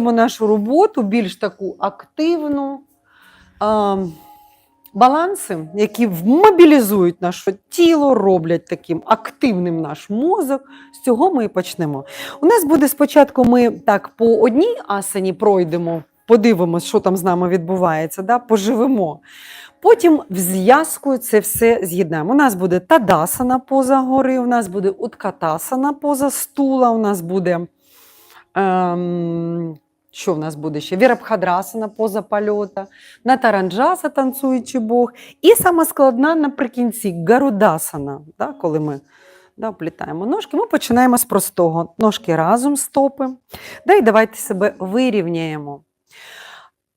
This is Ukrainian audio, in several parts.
Нашу роботу більш таку активну. Баланси, які мобілізують наше тіло, роблять таким активним наш мозок. З цього ми і почнемо. У нас буде спочатку ми так по одній асані пройдемо, подивимося, що там з нами відбувається, да? поживемо. Потім в зв'язку це все з'єднаємо. У нас буде тадасана поза гори, у нас буде уткатасана поза стула, у нас буде. Ем, що в нас буде ще? Вірабхадрасана поза польота, натаранджаса танцюючий Бог. І сама складна наприкінці гарудасана, да, коли ми да, плітаємо ножки. Ми починаємо з простого. Ножки разом, стопи. Да, і давайте себе вирівняємо.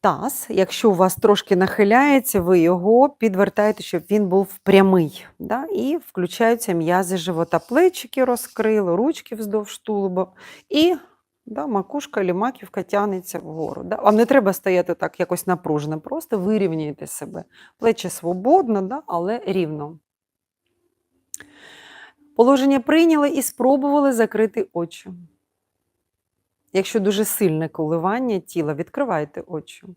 Таз, якщо у вас трошки нахиляється, ви його підвертаєте, щоб він був прямий. Да? І включаються м'язи живота, плечики розкрили, ручки вздовж тулуба. І да, макушка або маківка тягнеться вгору. Да? Вам не треба стояти так якось напружено, просто вирівнюйте себе. Плечі свободно, да? але рівно. Положення прийняли і спробували закрити очі. Якщо дуже сильне коливання тіла, відкривайте очі.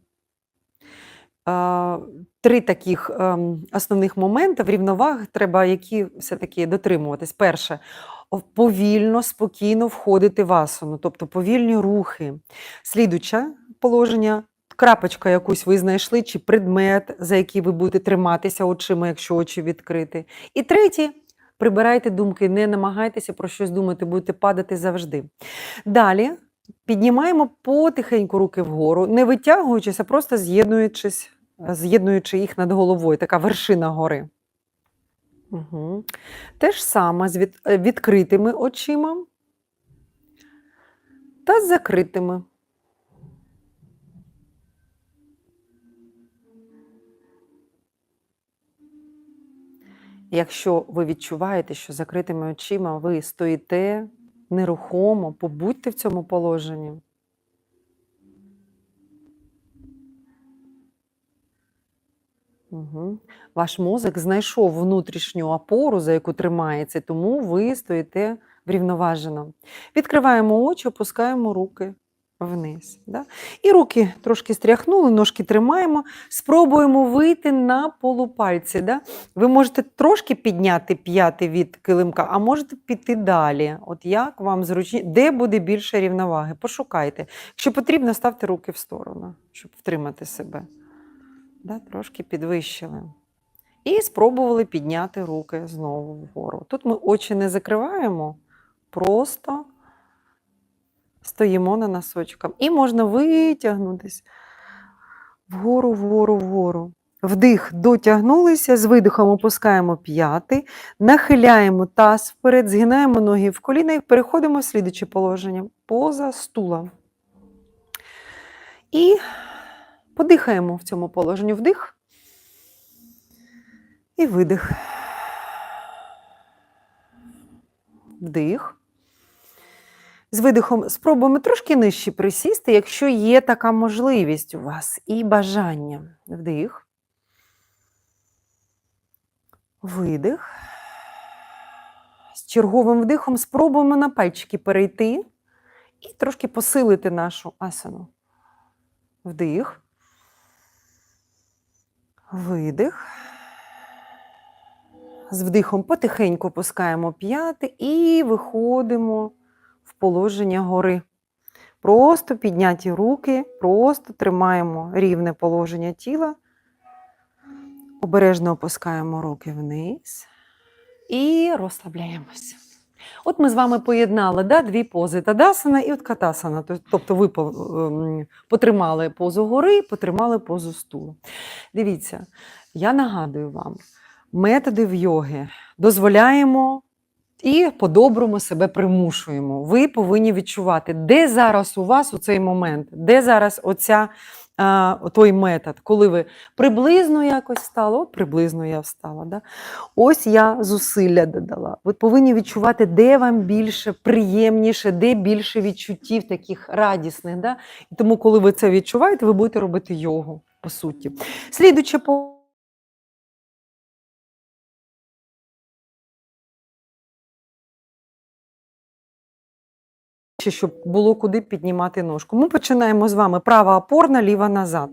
Три таких ем, основних моменти в рівноваг треба, які все-таки дотримуватись. Перше, повільно, спокійно входити в асану, тобто повільні рухи. Слідуче положення, крапочка якусь ви знайшли, чи предмет, за який ви будете триматися очима, якщо очі відкриті. І третє, прибирайте думки, не намагайтеся про щось думати, будете падати завжди. Далі піднімаємо потихеньку руки вгору, не витягуючись, а просто з'єднуючись, з'єднуючи їх над головою, така вершина гори. Угу. Те ж саме з від, е, відкритими очима та з закритими. Якщо ви відчуваєте, що закритими очима ви стоїте нерухомо, побудьте в цьому положенні. Угу. Ваш мозок знайшов внутрішню опору, за яку тримається, тому ви стоїте врівноважено. Відкриваємо очі, опускаємо руки вниз. Да? І руки трошки стряхнули, ножки тримаємо, спробуємо вийти на полупальці. Да? Ви можете трошки підняти п'яти від килимка, а можете піти далі. От як вам зручні, де буде більше рівноваги? Пошукайте. Якщо потрібно, ставте руки в сторону, щоб втримати себе. Да? Трошки підвищили. І спробували підняти руки знову вгору. Тут ми очі не закриваємо, просто стоїмо на носочках. І можна витягнутися вгору, вгору, вгору. Вдих, дотягнулися, з видихом опускаємо п'яти, нахиляємо таз вперед, згинаємо ноги в коліна і переходимо в слідуче положення поза стула. І подихаємо в цьому положенні вдих і видих. Вдих. З видихом спробуємо трошки нижче присісти, якщо є така можливість у вас і бажання. Вдих. Видих. З черговим вдихом спробуємо на пальчики перейти і трошки посилити нашу асану. Вдих. Видих. З вдихом потихеньку опускаємо п'яти і виходимо в положення гори. Просто підняті руки, просто тримаємо рівне положення тіла. Обережно опускаємо руки вниз і розслабляємося. От ми з вами поєднали да, дві пози Тадасана і Уткатасана. Тобто ви ем, потримали позу гори, потримали позу стулу. Дивіться, я нагадую вам, методи в йоги дозволяємо і по-доброму себе примушуємо. Ви повинні відчувати, де зараз у вас у цей момент, де зараз оця, той метод, коли ви приблизно якось стало, от приблизно я встала. Да? Ось я зусилля додала. Ви повинні відчувати, де вам більше приємніше, де більше відчуттів таких радісних. Да? І тому, коли ви це відчуваєте, ви будете робити йогу, по суті. Слідуче щоб було куди піднімати ножку. Ми починаємо з вами права опорна, ліва назад.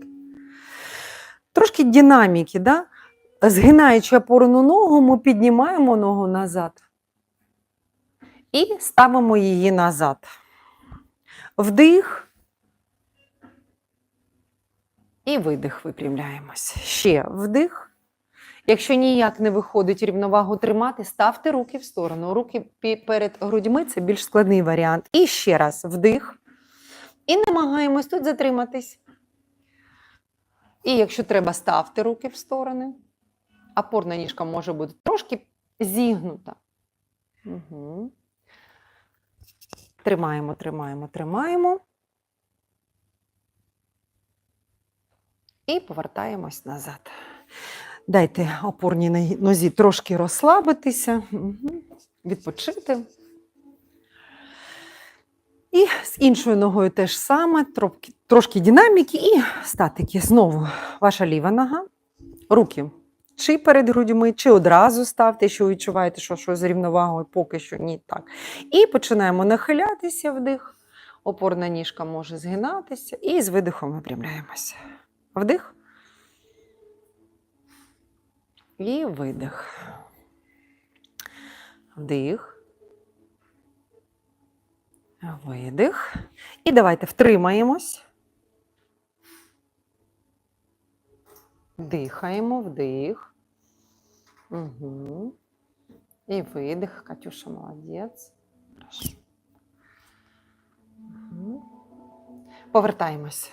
Трошки динаміки, да? згинаючи опорну ногу, ми піднімаємо ногу назад і ставимо її назад. Вдих. І видих, випрямляємось. Ще вдих. Якщо ніяк не виходить рівновагу тримати, ставте руки в сторону. Руки перед грудьми це більш складний варіант. І ще раз вдих. І намагаємось тут затриматись. І якщо треба, ставте руки в сторони. Опорна ніжка може бути трошки зігнута. Угу. Тримаємо, тримаємо, тримаємо. І повертаємось назад. Дайте опорній нозі трошки розслабитися, відпочити. І з іншою ногою теж саме, трошки, динаміки і статики. Знову ваша ліва нога, руки чи перед грудьми, чи одразу ставте, якщо відчуваєте, що щось з рівновагою, поки що ні. Так. І починаємо нахилятися вдих. Опорна ніжка може згинатися, і з видихом випрямляємося. Вдих. І видих. Вдих. Видих. І давайте втримаємось. Дихаємо, вдих. Угу. І видих. Катюша, молодець. Хорошо. Мгм. Повертаємось.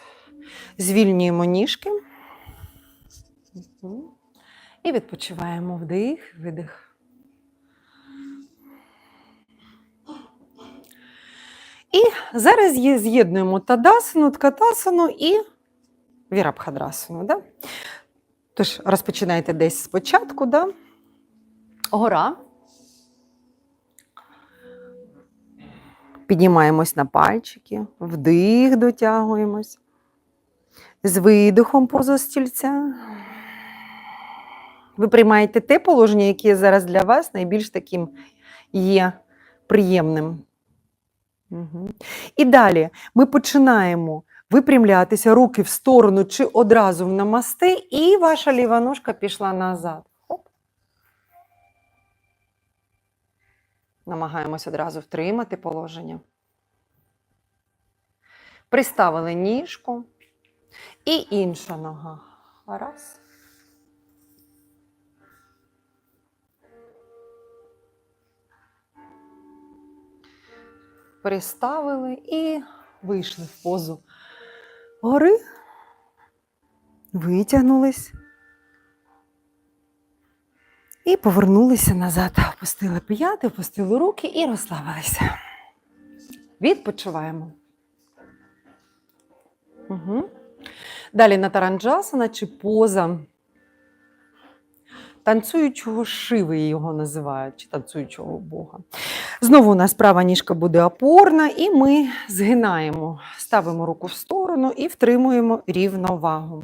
Звільнюємо ніжки. Мгм. І відпочиваємо вдих, видих. І зараз з'єднуємо тадасану, ткатасану і вірабхадрасану. Да? Тож розпочинайте десь спочатку. Да? Гора. Піднімаємось на пальчики, вдих, дотягуємось. З видихом поза стільця. Ви приймаєте те положення, яке зараз для вас найбільш таким є приємним. Угу. І далі ми починаємо випрямлятися руки в сторону чи одразу в намасти, і ваша ліва ножка пішла назад. Хоп. Намагаємось одразу втримати положення. Приставили ніжку. І інша нога. Раз. Приставили і вийшли в позу гори. Витягнулись. І повернулися назад. Опустили п'яти, опустили руки і розслабилися. Відпочиваємо. Угу. Далі натаранджасана чи поза танцюючого шиви його називають, чи танцюючого Бога. Знову у нас права ніжка буде опорна, і ми згинаємо, ставимо руку в сторону і втримуємо рівновагу.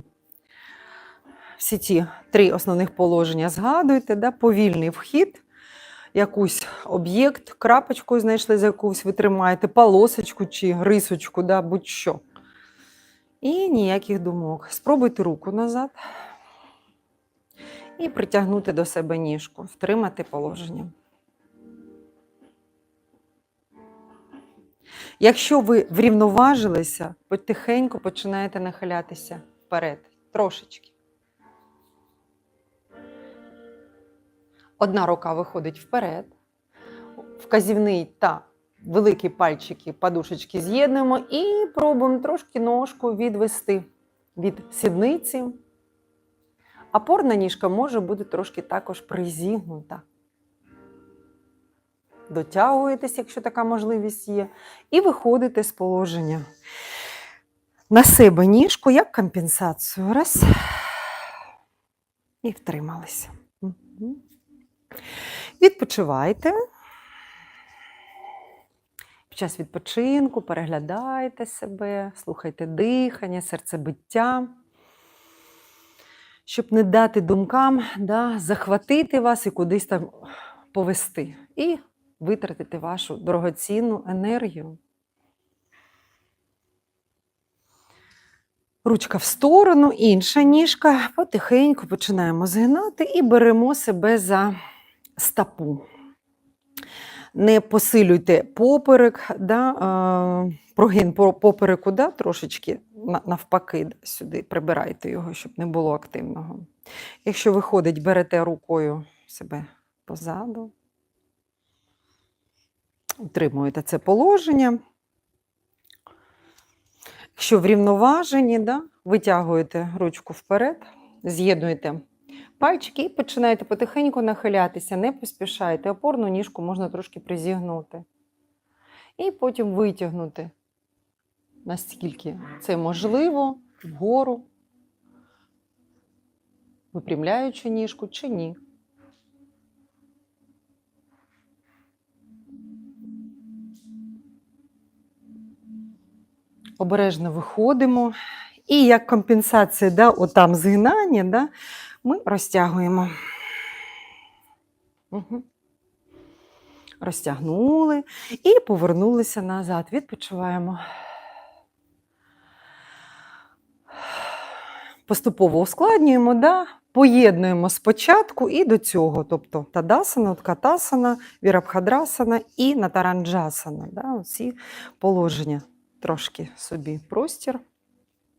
Всі ці три основних положення згадуйте, да? повільний вхід, якийсь об'єкт, крапочку знайшли, за якусь ви тримаєте, полосочку чи рисочку, да? будь-що. І ніяких думок. Спробуйте руку назад і притягнути до себе ніжку, втримати положення. Якщо ви врівноважилися, потихеньку починаєте нахилятися вперед, трошечки. Одна рука виходить вперед, вказівний та великі пальчики, подушечки з'єднуємо і пробуємо трошки ножку відвести від сідниці. Опорна ніжка може бути трошки також призігнута. Дотягуєтесь, якщо така можливість є, і виходите з положення. На себе ніжку як компенсацію. Раз. І втрималися. Відпочивайте. Під час відпочинку переглядайте себе, слухайте дихання, серцебиття, щоб не дати думкам да, захватити вас і кудись там повести. І витратити вашу дорогоцінну енергію. Ручка в сторону, інша ніжка. Потихеньку починаємо згинати і беремо себе за стопу. Не посилюйте поперек, да, е, прогин попереку да, трошечки навпаки сюди прибирайте його, щоб не було активного. Якщо виходить, берете рукою себе позаду. Утримуєте це положення. Якщо врівноважені, да, витягуєте ручку вперед, з'єднуєте пальчики і починаєте потихеньку нахилятися, не поспішайте. Опорну ніжку можна трошки призігнути. І потім витягнути, наскільки це можливо, вгору, випрямляючи ніжку чи ні. Обережно виходимо. І як компенсація, да, отам згинання, да, ми розтягуємо. Угу. Розтягнули і повернулися назад. Відпочиваємо. Поступово ускладнюємо, да? поєднуємо спочатку і до цього. Тобто тадасана, уткатасана, вірабхадрасана і натаранджасана. Да? Ці положення трошки собі простір.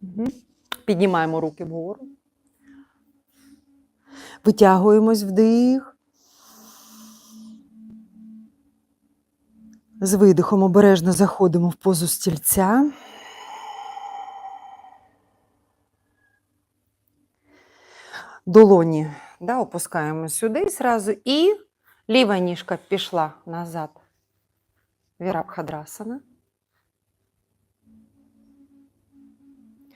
Угу. Піднімаємо руки вгору. Витягуємось вдих. З видихом обережно заходимо в позу стільця. Долоні да, опускаємо сюди зразу. І ліва ніжка пішла назад. Вірабхадрасана.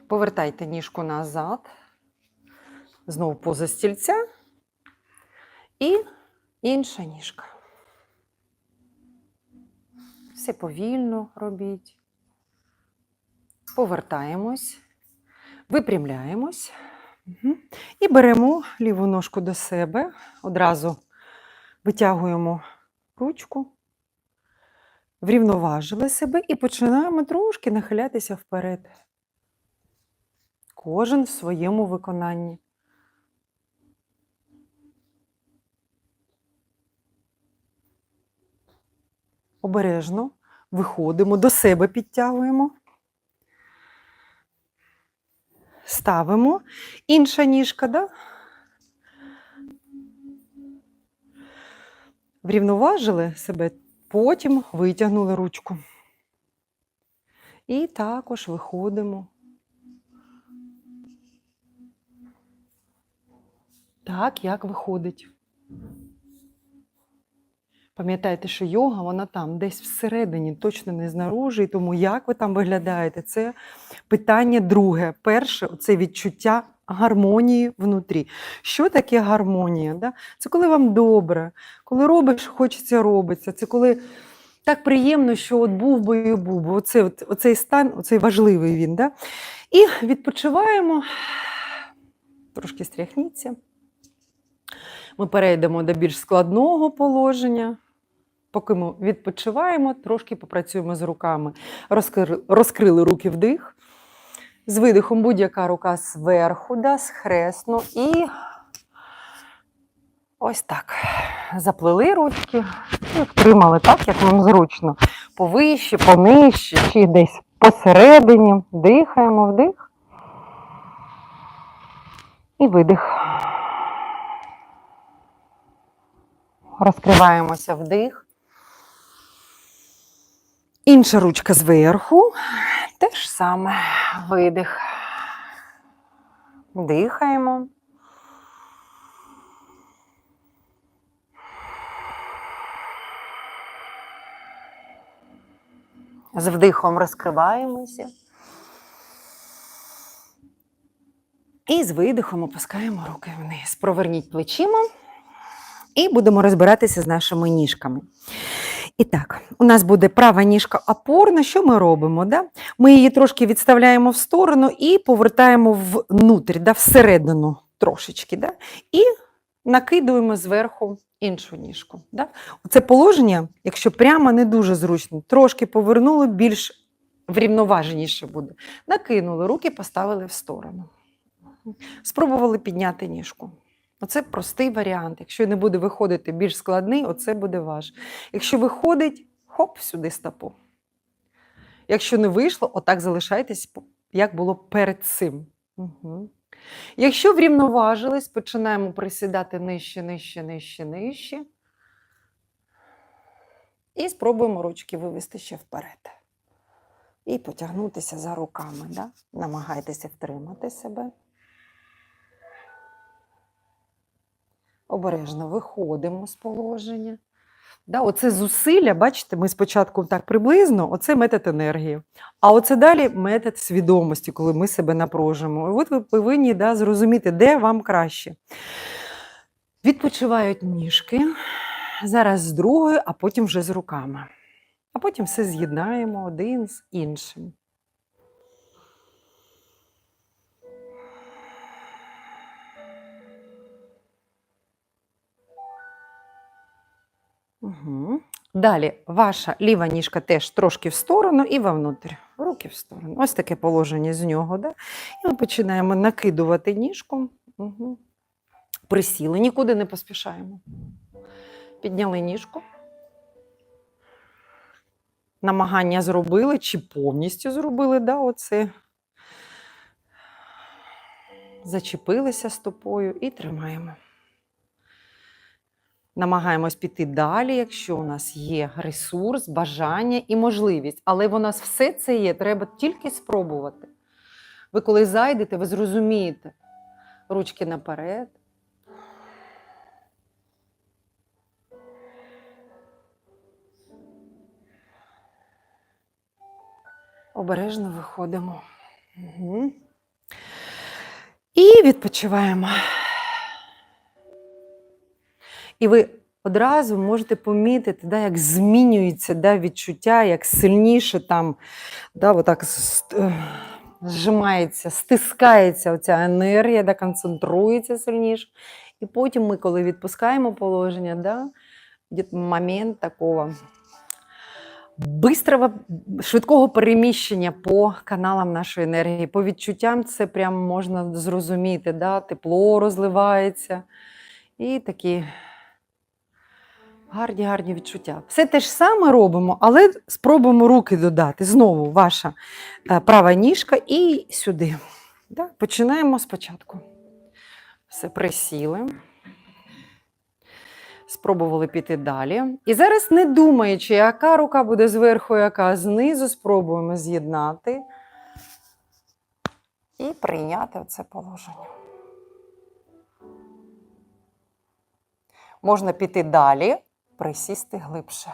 Повертайте ніжку назад. Знову поза стільця. І інша ніжка. Все повільно робіть. Повертаємось, випрямляємось. Мгм. І беремо ліву ножку до себе. Одразу витягуємо ручку, врівноважили себе і починаємо трошки нахилятися вперед. Кожен в своєму виконанні. Обережно виходимо, до себе підтягуємо. Ставимо. Інша ніжка, да? Врівноважили себе, потім витягнули ручку. І також виходимо. Так, як виходить. Пам'ятайте, що йога, вона там, десь всередині, точно не знаружи, і тому як ви там виглядаєте, це питання друге. Перше це відчуття гармонії внутрі. Що таке гармонія? Да? Це коли вам добре, коли робиш, хочеться робиться. Це коли так приємно, що от був би і був би. Оце, оцей стан, оцей важливий він. Да? І відпочиваємо, трошки стряхніться. Ми перейдемо до більш складного положення. Поки ми відпочиваємо, трошки попрацюємо з руками. Розкрили, розкрили руки вдих. З видихом будь-яка рука зверху, да, схресно. І ось так. Заплели ручки і втримали так, як вам зручно. Повище, понижче, чи десь посередині. Дихаємо вдих. І видих. Розкриваємося вдих. Інша ручка зверху. Те ж саме видих. Дихаємо. З вдихом розкриваємося. І з видихом опускаємо руки вниз. Проверніть плечима і будемо розбиратися з нашими ніжками. І так, у нас буде права ніжка опорна. Що ми робимо? Да? Ми її трошки відставляємо в сторону і повертаємо внутрі, да? всередину трошечки. Да? І накидуємо зверху іншу ніжку. Да? Це положення, якщо прямо не дуже зручно, трошки повернули більш врівноваженіше буде. Накинули, руки поставили в сторону. Спробували підняти ніжку. Оце простий варіант. Якщо не буде виходити більш складний, оце буде ваш. Якщо виходить, хоп, сюди стопу. Якщо не вийшло, отак залишайтесь, як було перед цим. Угу. Якщо врівноважились, починаємо присідати нижче, нижче, нижче, нижче. І спробуємо ручки вивести ще вперед. І потягнутися за руками. Да? Намагайтеся втримати себе. Обережно виходимо з положення. Да, оце зусилля, бачите, ми спочатку так приблизно, оце метод енергії. А оце далі метод свідомості, коли ми себе напружимо. І от ви повинні да, зрозуміти, де вам краще. Відпочивають ніжки. Зараз з другою, а потім вже з руками. А потім все з'єднаємо один з іншим. Угу. Далі ваша ліва ніжка теж трошки в сторону і вовнутрь. Руки в сторону. Ось таке положення з нього. Да? І ми починаємо накидувати ніжку. Угу. Присіли, нікуди не поспішаємо. Підняли ніжку. Намагання зробили чи повністю зробили, да, оце. Зачепилися стопою і тримаємо. Намагаємось піти далі, якщо у нас є ресурс, бажання і можливість. Але в нас все це є, треба тільки спробувати. Ви коли зайдете, ви зрозумієте ручки наперед. Обережно виходимо. Угу. І відпочиваємо. І ви одразу можете помітити, да, як змінюється да, відчуття, як сильніше там да, отак зжимається, стискається оця енергія, да, концентрується сильніше. І потім ми, коли відпускаємо положення, да, момент такого бистрого, швидкого переміщення по каналам нашої енергії. По відчуттям це прямо можна зрозуміти. Да? Тепло розливається і такі гарні, гарні відчуття. Все те ж саме робимо, але спробуємо руки додати. Знову ваша е, права ніжка і сюди. Да? Починаємо спочатку. Все присіли. Спробували піти далі. І зараз, не думаючи, яка рука буде зверху, яка знизу, спробуємо з'єднати і прийняти це положення. Можна піти далі, присісти глибше.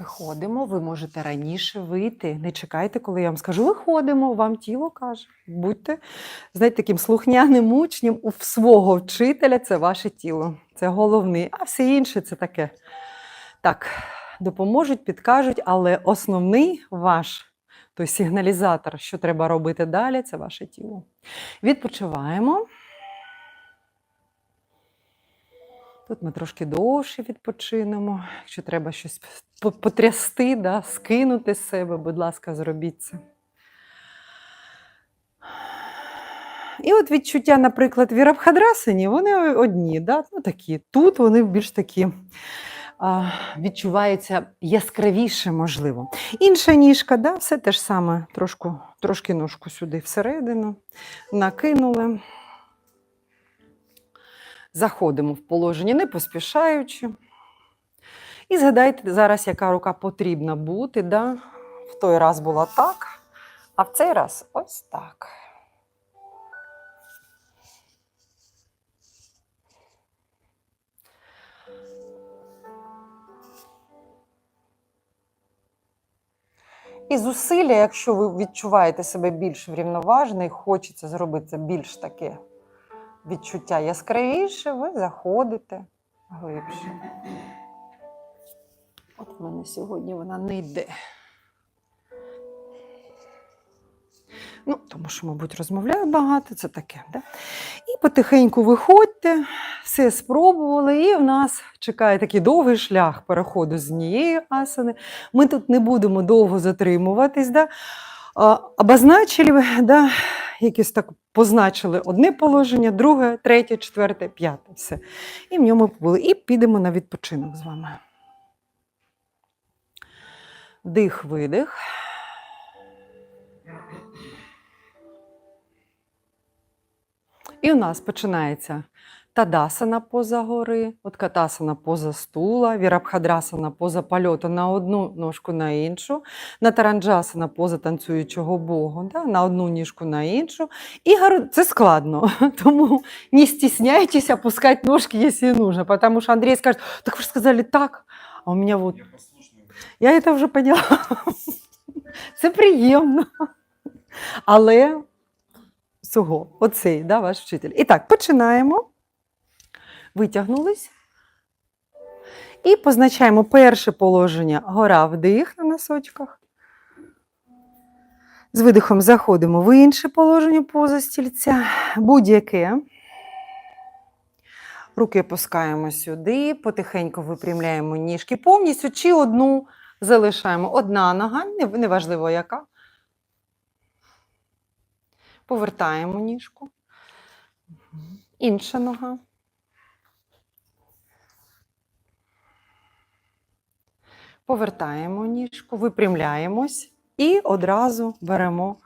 Виходимо, ви можете раніше вийти. Не чекайте, коли я вам скажу, виходимо, вам тіло каже. Будьте знаєте, таким слухняним учнем у свого вчителя це ваше тіло. Це головний, а все інше це таке. Так, допоможуть, підкажуть, але основний ваш той сигналізатор, що треба робити далі, це ваше тіло. Відпочиваємо. Тут ми трошки довше відпочинемо. Якщо треба щось потрясти, да, скинути з себе, будь ласка, зробіть це. І от відчуття, наприклад, вірабхадрасині, вони одні, да? ну, такі. Тут вони більш такі а, відчуваються яскравіше, можливо. Інша ніжка, да, все те ж саме, трошку, трошки ножку сюди всередину, накинули. Заходимо в положення, не поспішаючи. І згадайте зараз, яка рука потрібна бути. Да? В той раз була так, а в цей раз ось так. І зусилля, якщо ви відчуваєте себе більш врівноважений, хочеться зробити більш таке відчуття яскравіше, ви заходите глибше. От в мене сьогодні вона не йде. Ну, тому що, мабуть, розмовляю багато, це таке. Да? І потихеньку виходьте, все спробували, і в нас чекає такий довгий шлях переходу з однієї асани. Ми тут не будемо довго затримуватись. Да? Обозначили, да? якось так позначили одне положення, друге, третє, четверте, п'яте. Все. І в ньому були. І підемо на відпочинок з вами. Дих, видих. І у нас починається тадасана поза гори, от катасана поза стула, вірабхадрасана поза польоту на одну ножку на іншу, на таранджасана поза танцюючого богу, да, на одну ніжку на іншу. І гару- це складно, тому не стесняйтесь опускать ножки, если нужно, потому что Андрей скажет, так вы же сказали так, а у меня вот Я послушный. я это вже поняла. Це приємно. Але цього, оцей, да, ваш вчитель. І так, починаємо. Витягнулись. І позначаємо перше положення гора вдих на носочках. З видихом заходимо в інше положення поза стільця. Будь-яке. Руки опускаємо сюди, потихеньку випрямляємо ніжки повністю чи одну залишаємо. Одна нога, неважливо яка. Повертаємо ніжку. Інша нога. Повертаємо ніжку, випрямляємось і одразу беремо.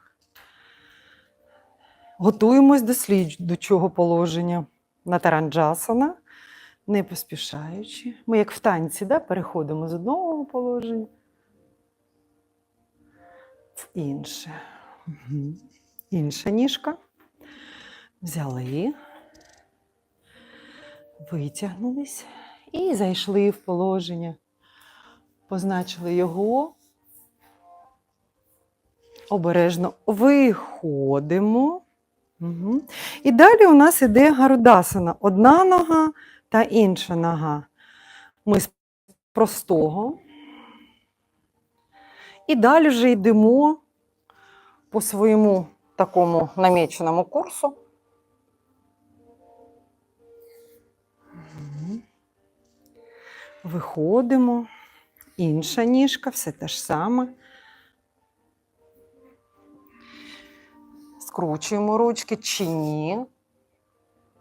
Готуємось до слідчого положення на таранджасана, не поспішаючи. Ми, як в танці, да, переходимо з одного положення в інше. Мгм. Інша ніжка. Взяли, витягнулись і зайшли в положення. Позначили його. Обережно виходимо. Угу. І далі у нас іде гарудасана. Одна нога та інша нога. Ми з простого. І далі вже йдемо по своєму такому наміченому курсу. Виходимо. Інша ніжка, все те ж саме. Скручуємо ручки чи ні.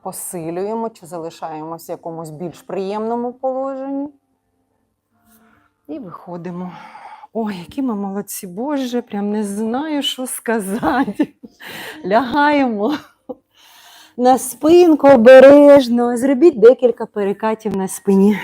Посилюємо чи залишаємося в якомусь більш приємному положенні. І виходимо. Ой, які ми молодці, Боже, прям не знаю, що сказати. Лягаємо на спинку обережно. Зробіть декілька перекатів на спині.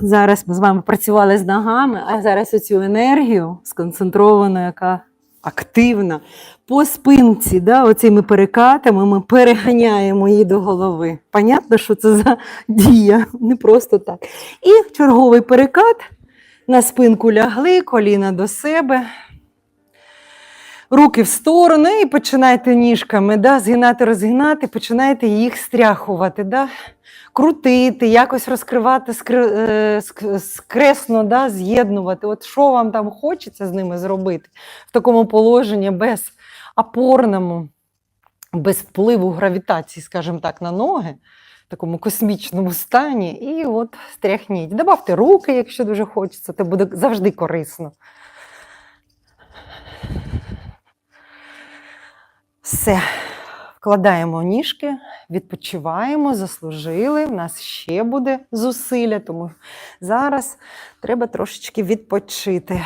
Зараз ми з вами працювали з ногами, а зараз оцю енергію сконцентровану, яка активна, по спинці, да, оцими перекатами ми переганяємо її до голови. Понятно, що це за дія, не просто так. І черговий перекат. На спинку лягли, коліна до себе. Руки в сторону і починайте ніжками да, згинати, розгинати, починайте їх стряхувати, да, крутити, якось розкривати е, ск- скресно, да, з'єднувати. От що вам там хочеться з ними зробити в такому положенні без опорному, без впливу гравітації, скажімо так, на ноги, такому космічному стані. І от стряхніть. Добавте руки, якщо дуже хочеться, це буде завжди корисно. Все. Вкладаємо ніжки, відпочиваємо, заслужили. У нас ще буде зусилля, тому зараз треба трошечки відпочити.